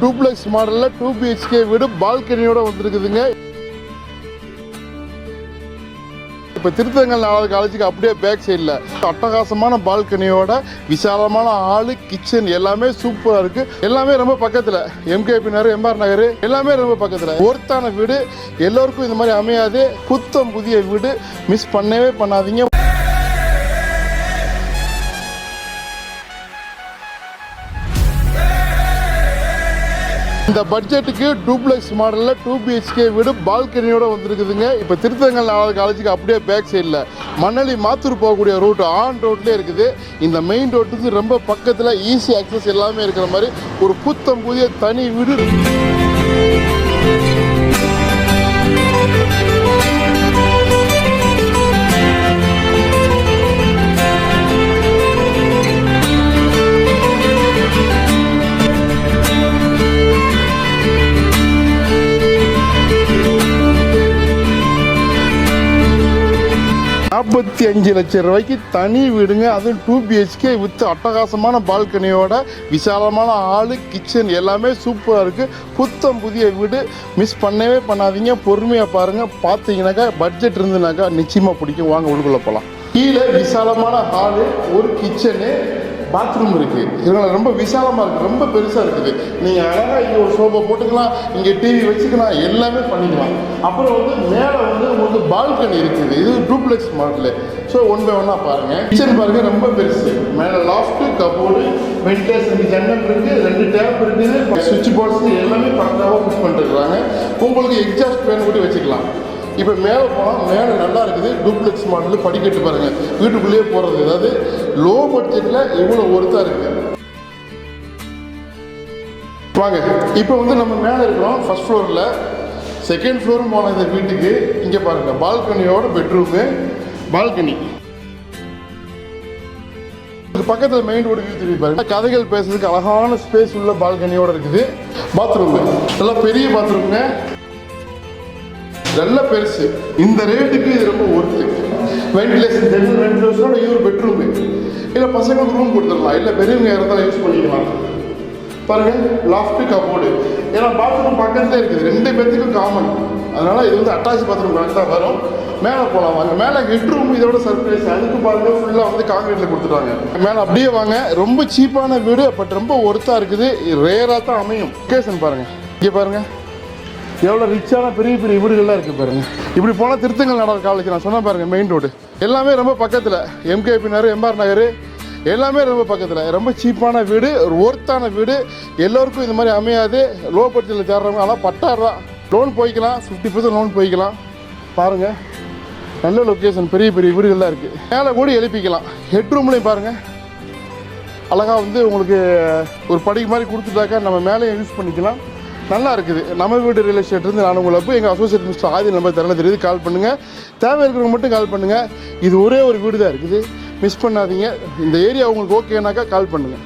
Duplex மாடலில் two BHK வீடு பால்கனியோட வந்துருக்குதுங்க. இப்போ திருத்தங்கல் நாலாவது காலேஜுக்கு அப்படியே பேக் சைடில் அட்டகாசமான பால்கனியோட விசாலமான ஹாலு கிச்சன் எல்லாமே சூப்பராக இருக்குது எல்லாமே ரொம்ப பக்கத்தில். எம்கேபி நகர் எம்ஆர் நகர் எல்லாமே ரொம்ப பக்கத்தில். ஒருத்தான வீடு. எல்லோருக்கும் இந்த மாதிரி அமையாது. புத்தம் புதிய வீடு. மிஸ் பண்ணவே பண்ணாதீங்க. இந்த பட்ஜெட்டுக்கு டூப்ளெக்ஸ் மாடலில் டூ பிஹெச்கே வீடு பால்கனியோட வந்திருக்குதுங்க. இப்போ திருத்தங்கல் நாலாவது காலேஜுக்கு அப்படியே பேக் சைடில் மணலி மாத்தூர் போகக்கூடிய ரூட் ஆன் ரோட்லேயே இருக்குது. இந்த மெயின் ரோட்டுக்கு ரொம்ப பக்கத்தில் ஈஸி அக்சஸ் எல்லாமே இருக்கிற மாதிரி ஒரு புத்தம் புதிய தனி வீடு நாற்பத்தி அஞ்சு லட்சம் ரூபாய்க்கு தனி வீடுங்க. அதுவும் டூ பிஹெச்கே வித் அட்டகாசமான பால்கனியோட விசாலமான ஹாலு கிச்சன் எல்லாமே சூப்பராக இருக்குது புத்தம் புதிய வீடு. மிஸ் பண்ணவே பண்ணாதீங்க. பொறுமையாக பாருங்கள் பார்த்தீங்கன்னாக்கா பட்ஜெட் இருந்துனாக்கா நிச்சயமாக பிடிக்கும். வாங்க உள்ளுக்குள்ளே போகலாம் கீழே விசாலமான ஹாலு ஒரு கிச்சனு பாத்ரூம் இருக்குது இதனால் ரொம்ப விசாலமாக இருக்குது ரொம்ப பெருசாக இருக்குது. நீங்கள் அழகாக இங்கே ஒரு சோஃபா போட்டுக்கலாம். இங்கே டிவி வச்சுக்கலாம். எல்லாமே பண்ணிக்கலாம். அப்புறம் வந்து மேலே வந்து உங்களுக்கு பால்கனி இருக்குது. இது duplex model so one by ஒன்னாக பாருங்கள் கிச்சன் பாருங்கள் ரொம்ப பெருசு. மேலே லாஃப்ட்டு கபோர்டு வென்டிலேஷன் ஜன்னல் இருக்குது ரெண்டு டேப் இருக்குது. சுவிட்ச் போர்ட்ஸ் எல்லாமே பக்காவாக புக் பண்ணிருக்கிறாங்க உங்களுக்கு எக்ஸாஸ்ட் ஃபேன் கூட வச்சுக்கலாம். இப்போ மேலே போனால் மேலே நல்லா இருக்குது. டூப்ளெக்ஸ் மாடல் படிக்கட்டு பாருங்கள் வீட்டுக்குள்ளேயே போகிறது அதாவது லோ பட்ஜெட்டில் இவ்வளோ ஒருத்தா இருக்குது வாங்க இப்போ வந்து நம்ம மேலே இருக்கிறோம். ஃபஸ்ட் ஃப்ளோரில் செகண்ட் ஃப்ளோரும் போன இந்த வீட்டுக்கு. இங்கே பாருங்கள் பால்கனியோட பெட்ரூமு பால்கனி பக்கத்தில் மெயின் ரோடு வியூ பாருங்க. கதைகள் பேசுறதுக்கு அழகான ஸ்பேஸ் உள்ள பால்கனியோட இருக்குது. பாத்ரூம் நல்லா பெரிய பாத்ரூம்ங்க நல்ல பெருசு. இந்த ரேட்டுக்கு இது ரொம்ப ஒர்த்து வென்டிலேஷன் ஜெனரல் வென்டிலேஷனோட இது ஒரு பெட்ரூமு இல்லை பசங்களுக்கு ரூம் கொடுத்துடலாம். இல்லை பெரியவங்க இருந்தாலும் யூஸ் பண்ணிக்கலாம். பாருங்க லாஃப்ட் கபோர்டு ஏன்னா பாத்ரூம் பக்கத்துலேயே இருக்குது. ரெண்டு பேர்த்துக்கும் காமன் அதனால் இது வந்து அட்டாச் பாத்ரூம் கரெக்டாக வரும். மேலே போகலாம் வாங்க. மேலே ஹெட் ரூம் இதோட சர்ப்ரைஸ் அதுக்கு பாருங்க ஃபுல்லாக வந்து காங்கிரீட்டில் கொடுத்துட்டாங்க. மேலே அப்படியே வாங்க. ரொம்ப சீப்பான வீடு பட் ரொம்ப ஒர்த்தாக இருக்குது. ரேராக தான் அமையும். லொக்கேஷன் பாருங்கள் இங்கே பாருங்கள் எவ்வளோ ரிச்சான பெரிய பெரிய வீடுகள்லாம் இருக்குது பாருங்க. இப்படி போனால் திருத்தங்கள் நடக்கிற காலேஜ் நான் சொன்ன பாருங்க மெயின் ரோடு எல்லாமே ரொம்ப பக்கத்தில். எம்கேபி நகர் எம்ஆர் நகர் எல்லாமே ரொம்ப பக்கத்தில். ரொம்ப சீப்பான வீடு ஒரு ஒர்த்தான வீடு. எல்லோருக்கும் இந்த மாதிரி அமையாது. லோ பட்ஜெட்டில் தேடுறவங்க ஆனால் பட்டாயிரம் லோன் போய்க்கலாம் ஃபிஃப்டி பர்சன்ட் லோன் போய்க்கலாம். பாருங்கள் நல்ல லொக்கேஷன் பெரிய பெரிய வீடுகள்லாம் இருக்குது மேலே கூட எழுப்பிக்கலாம். ஹெட்ரூம்லேயும் பாருங்கள் அழகாக வந்து உங்களுக்கு ஒரு படிக்கு மாதிரி கொடுத்துட்டாக்கா நம்ம மேலேயும் யூஸ் பண்ணிக்கலாம். நல்லா இருக்குது நம்ம வீடு ரியல் எஸ்டேட்லேருந்து நான் உங்களை போய் எங்கள் அசோசியேட் மிஸ்டர் ஆதி நம்பர் தரல தெரியுது கால் பண்ணுங்கள் தேவை இருக்கிறவங்க மட்டும் கால் பண்ணுங்கள் இது ஒரே ஒரு வீடு தான் இருக்குது. மிஸ் பண்ணாதீங்க. இந்த ஏரியா உங்களுக்கு ஓகேனாக்கா கால் பண்ணுங்கள்